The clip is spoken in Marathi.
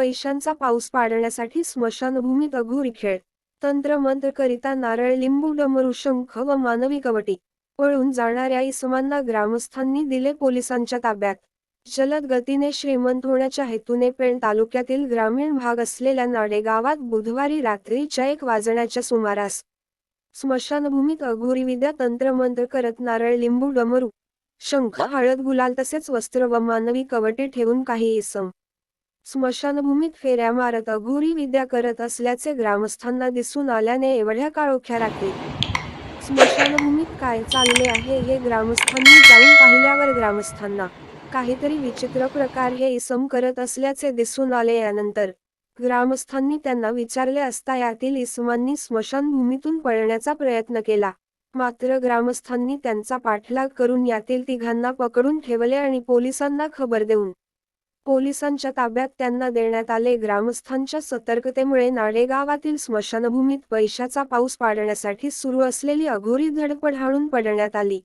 पैशांचा पाऊस पाडण्यासाठी स्मशानभूमीत अघोरी खेळ. तंत्रमंत्र करिता नारळ लिंबू डमरू शंख व मानवी कवटी पळून जाणाऱ्या इसमांना ग्रामस्थांनी दिले पोलिसांच्या ताब्यात. जलद गतीने श्रीमंत होण्याच्या हेतूने पेण तालुक्यातील ग्रामीण भाग असलेल्या नाडे गावात बुधवारी रात्रीच्या एक वाजण्याच्या सुमारास स्मशानभूमीत अघोरी विद्या तंत्रमंत्र करत नारळ लिंबू डमरू शंख हळद गुलाल तसेच वस्त्र व मानवी कवटे ठेवून काही इसम स्मशानभूमीत फेऱ्या मारत अघोरी विद्या करत असल्याचे ग्रामस्थांना दिसून आल्याने एवढ्या काळोख्या रात्री स्मशानभूमीत काय चालले आहे हे ग्रामस्थांनी जाऊन पाहिल्यावर ग्रामस्थांना काहीतरी विचित्र प्रकार हे इसम करत असल्याचे दिसून आले. यानंतर ग्रामस्थांनी त्यांना विचारले असता यातील इसमांनी स्मशानभूमीतून पळण्याचा प्रयत्न केला. मात्र ग्रामस्थांनी त्यांचा पाठलाग करून यातील तिघांना पकडून ठेवले आणि पोलिसांना खबर देऊन पोलिसांच्या ताब्यात त्यांना देण्यात आले. ग्रामस्थांच्या सतर्कतेमुळे नाडेगावातील स्मशानभूमीत पैशाचा पाऊस पाडण्यासाठी सुरू असलेली अघोरी धडपड हाणून पडण्यात आली.